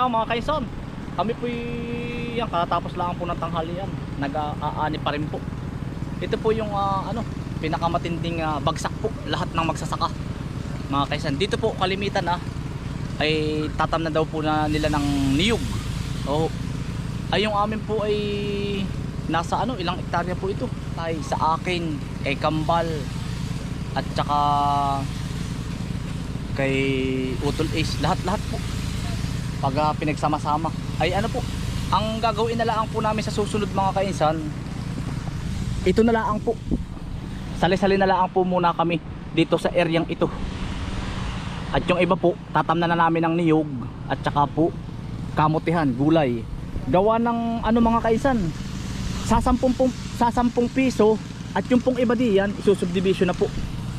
Ah, mga kaison, kami po yan katapos lang po ng tanghalian. Nag-aani pa rin po. Ito po yung ah, ano, pinakamatinding ah, bagsak po lahat ng magsasaka. Mga kaisan, dito po kalimitan ah ay tatam na daw po na nila ng niyog. Oh. Ay yung amin po ay nasa ano, ilang hektarya po ito. Ay sa akin, kay Kambal at saka kay Utol Ace, lahat-lahat po pag ah, pinagsama-sama. Ay ano po ang gagawin na lang po namin sa susunod mga kainsan ito na lang po. Sali-sali na lang po muna kami dito sa areang ito. At yung iba po tatamnan na namin ng niyog at saka po kamutihan, gulay. Gawa ng ano mga kaisan sa 10 pong, sa 10 piso at yung pong iba diyan isusubdivision na po.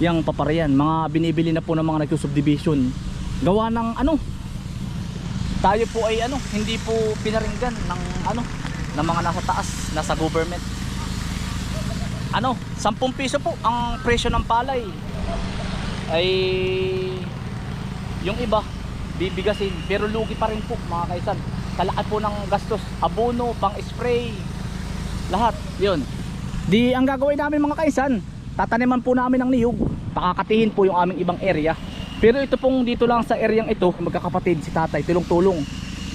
Yung paparayan mga binibili na po ng mga nagsusubdivision. Gawa ng ano tayo po ay ano, hindi po pinaringgan ng ano, ng mga nasa taas, nasa government. Ano, 10 piso po ang presyo ng palay. Ay yung iba bibigasin pero lugi pa rin po mga kaisan. Kalaki po ng gastos, abono, pang-spray, lahat. 'Yun. Di ang gagawin namin mga kaisan, tataniman po namin ng niyog. Pakakatihin po yung aming ibang area. Pero ito pong dito lang sa areang ito, magkakapatid si tatay, tulong-tulong.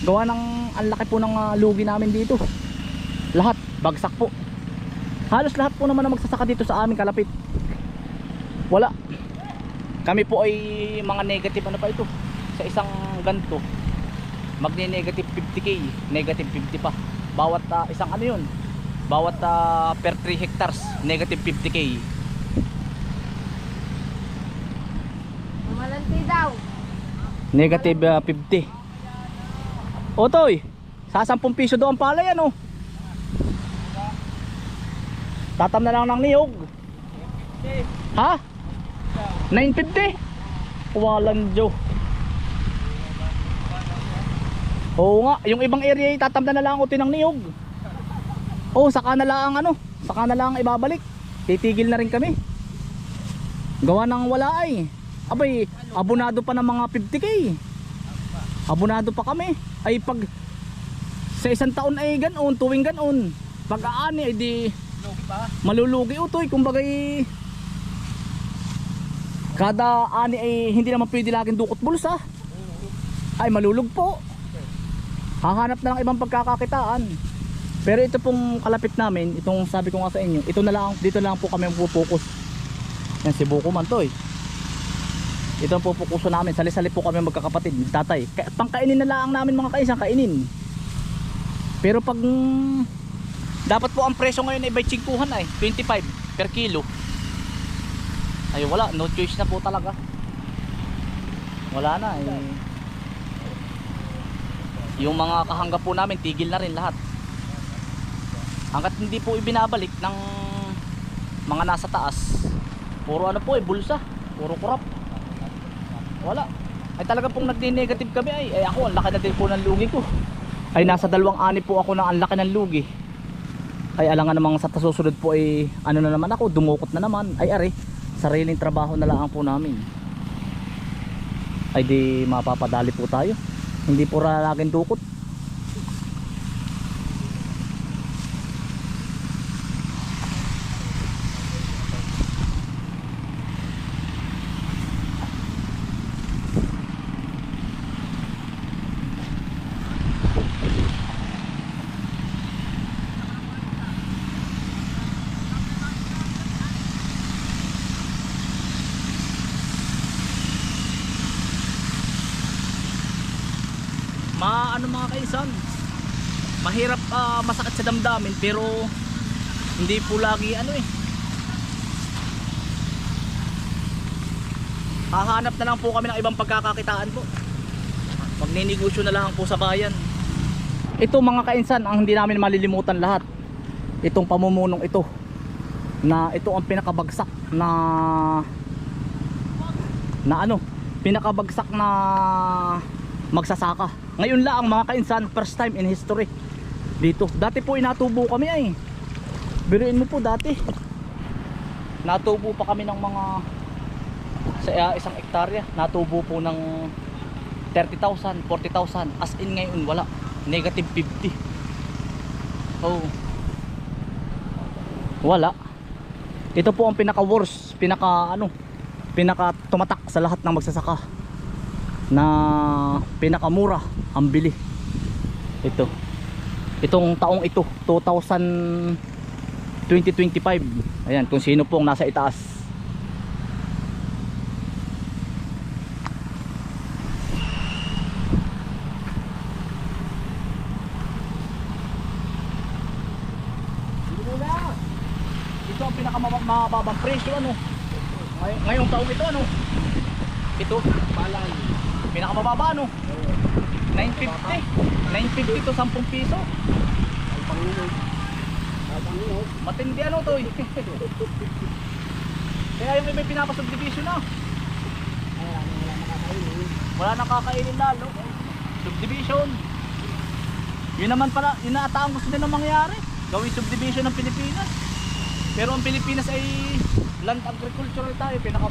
Gawa ng ang laki po ng ah, lugi namin dito. Lahat, bagsak po. Halos lahat po naman na magsasaka dito sa aming kalapit. Wala. Kami po ay mga negative ano pa ito. Sa isang ganto, magne-negative 50k, negative 50 pa. Bawat ah, isang ano yun, bawat ah, per 3 hectares, negative 50k. Mamalante daw. Negative ah, 50. Otoy, sa 10 piso doon pala yan oh. Tatam na lang ng niyog. Ha? 950? Walang Diyo. Oo nga, yung ibang area ay tatam na lang utin ng niyog. Oh, saka na lang ano, saka na lang ibabalik. Titigil na rin kami. Gawa ng wala ay. Abay, abonado pa ng mga 50k. Abonado pa kami. Ay pag sa isang taon ay ganoon, tuwing ganoon. Pag aani ay di malulugi utoy. Kumbaga kada ani ay hindi naman pwede laging dukot bulsa. Ay malulug po. Hahanap na lang ibang pagkakakitaan. Pero ito pong kalapit namin, itong sabi ko nga sa inyo, ito na lang, dito na lang po kami magpo-focus. Yan si Buko man to eh. Ito ang pupukuso namin. Sali-sali po kami magkakapatid. Tatay. Ka- Pangkainin na lang namin mga kaisang kainin. Pero pag dapat po ang presyo ngayon ay by chingkuhan ay 25 per kilo. Ay wala, no choice na po talaga. Wala na eh. Yung mga kahangga po namin tigil na rin lahat. Hanggat hindi po ibinabalik ng mga nasa taas. Puro ano po eh, bulsa. Puro kurap. Wala. Ay talaga pong nagdi-negative kami ay. Ay ako, ang laki na din po ng lugi ko. Ay nasa dalawang ani po ako na ang laki ng lugi. Ay alangan namang sa susunod po ay ano na naman ako, dumukot na naman. Ay are, sariling trabaho na lang po namin. Ay di mapapadali po tayo. Hindi po laging dukot. Ma ano mga kaisan mahirap ah, masakit sa damdamin pero hindi po lagi ano eh. Hahanap na lang po kami ng ibang pagkakakitaan po. Magninegosyo na lang po sa bayan. Ito mga kainsan ang hindi namin malilimutan lahat. Itong pamumunong ito na ito ang pinakabagsak na na ano pinakabagsak na magsasaka ngayon lang ang mga kainsan first time in history dito dati po inatubo kami ay biruin mo po dati natubo pa kami ng mga sa uh, isang ektarya natubo po ng 30,000, 40,000. As in ngayon, wala. Negative 50. Oh. Wala. Ito po ang pinaka worst, pinaka ano, pinaka tumatak sa lahat ng magsasaka na pinakamura ang bili. Ito. Itong taong ito, 2000 2025. Ayan, kung sino pong nasa itaas. Ito ang pinakamababang presyo ano. Ngay- Ngayong taong ito ano. Ito, Palay. Pinakamababa ano. 950. 950 to 10 piso. Matindi ano to eh. Kaya yung may pinapasubdivision na. Wala nang kakainin lalo. Subdivision. Yun naman pala, yun na ata ang mangyari. Gawing subdivision ng Pilipinas. Pero ang Pilipinas ay land agricultural tayo, pinaka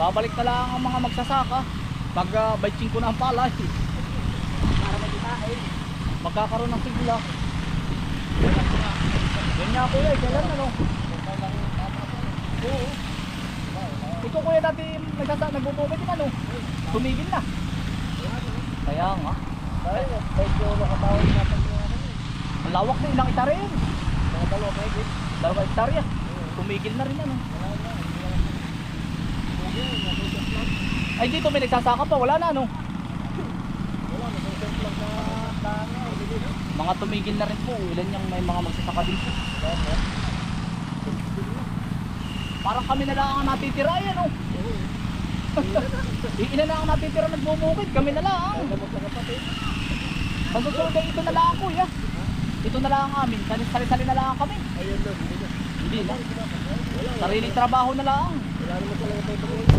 Babalik na lang ang mga magsasaka pag uh, ko na ang palay. Para magkikain. Magkakaroon ng sigla. Yan nga kuya, kailan ano? Oo. Ikaw kuya dati nagsasa, nagbubukit yung ano? Tumigil na. Kaya nga. Dahil, kahit yung nakatawag natin. Ang lawak na ilang hektarya yun. Mga dalawa kayo, eh. Dalawa hektarya. Tumigil na rin ano. Wala na. Hindi na. Okay, nasusunod lang. Ay dito may nagsasaka pa, wala na ano. Wala, lang sa tanga. Hindi na. Mga tumigil na rin po. Ilan yung may mga magsasaka din po. Na. Parang kami na lang ang natitira ay ano. Oo. Iina na ang natitira nagbubukid, kami na lang. Na. Ang susunod ay ito na lang kuya. Ito na lang ang amin. Sali-sali na lang kami. Ayun lang. Hindi na. Na. Sariling trabaho na lang. Wala naman talaga tayo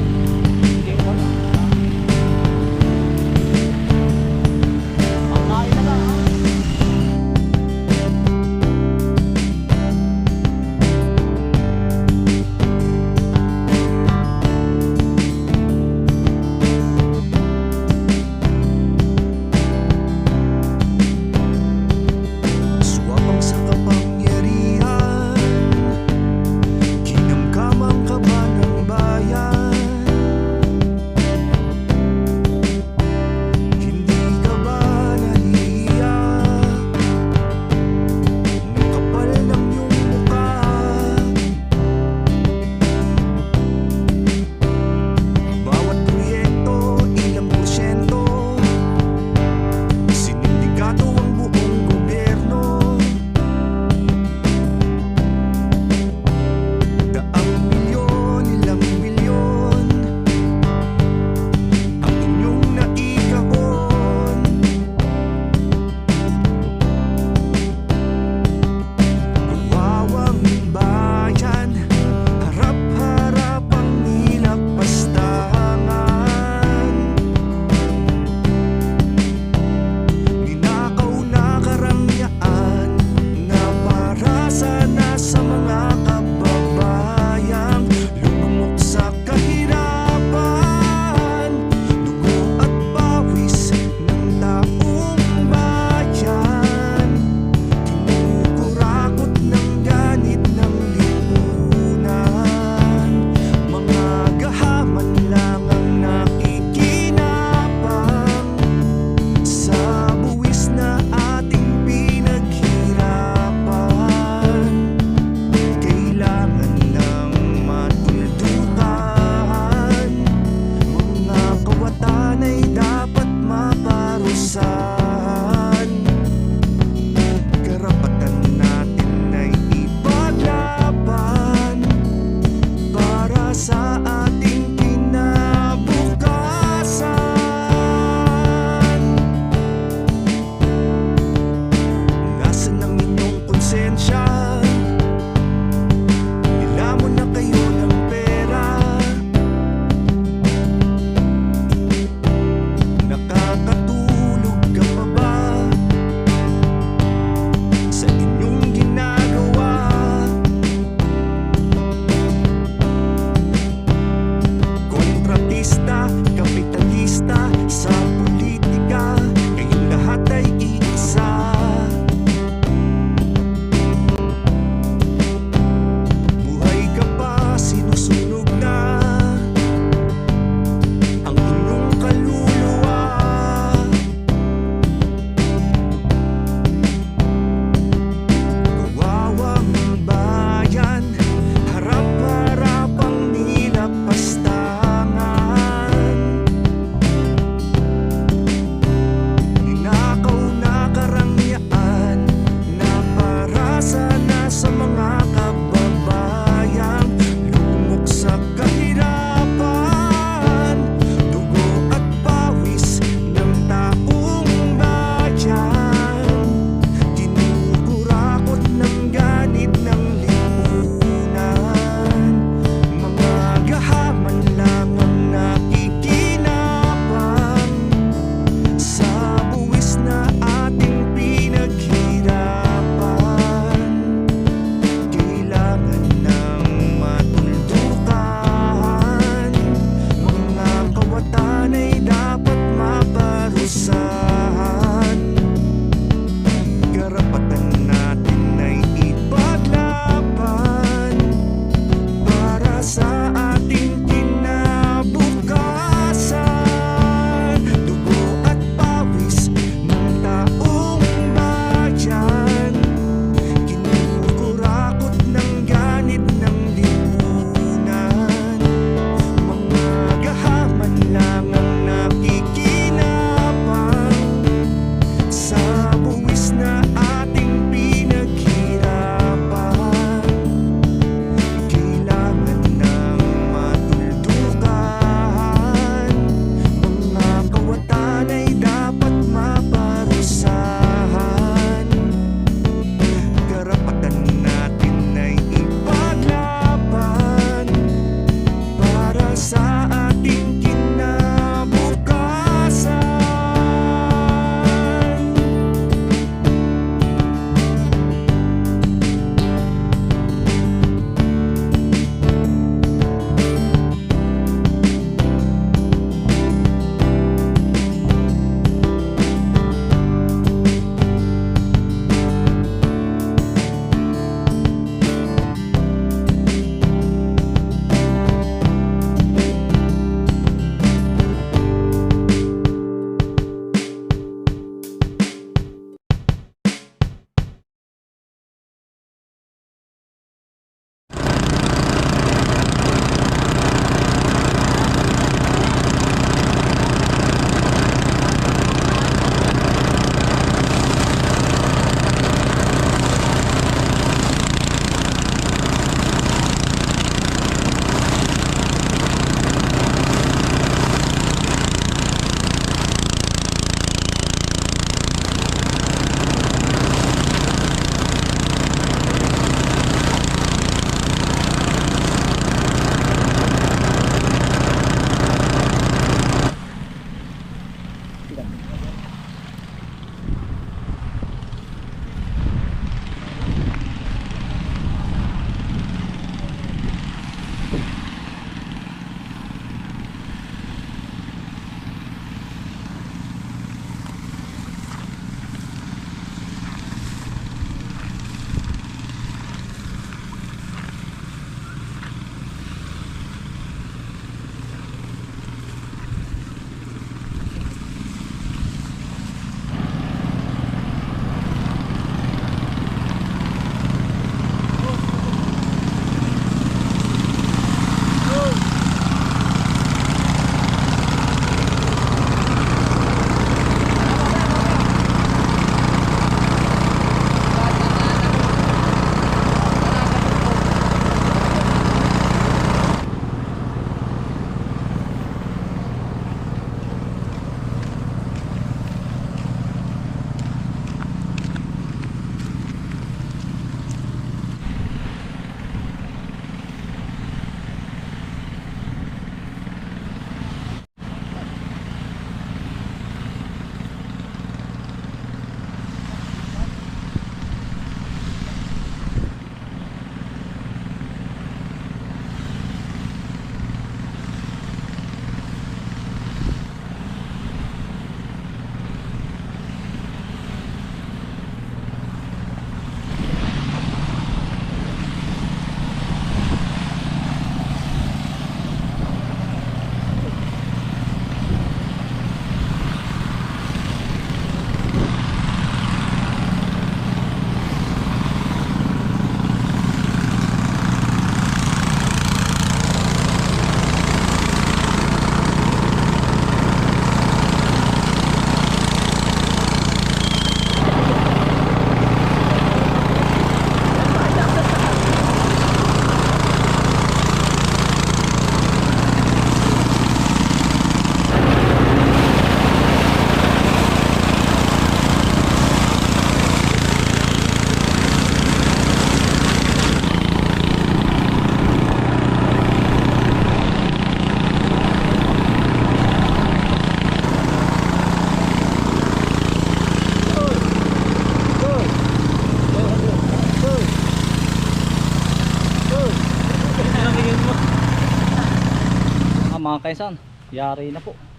mga kaisan. Yari na po.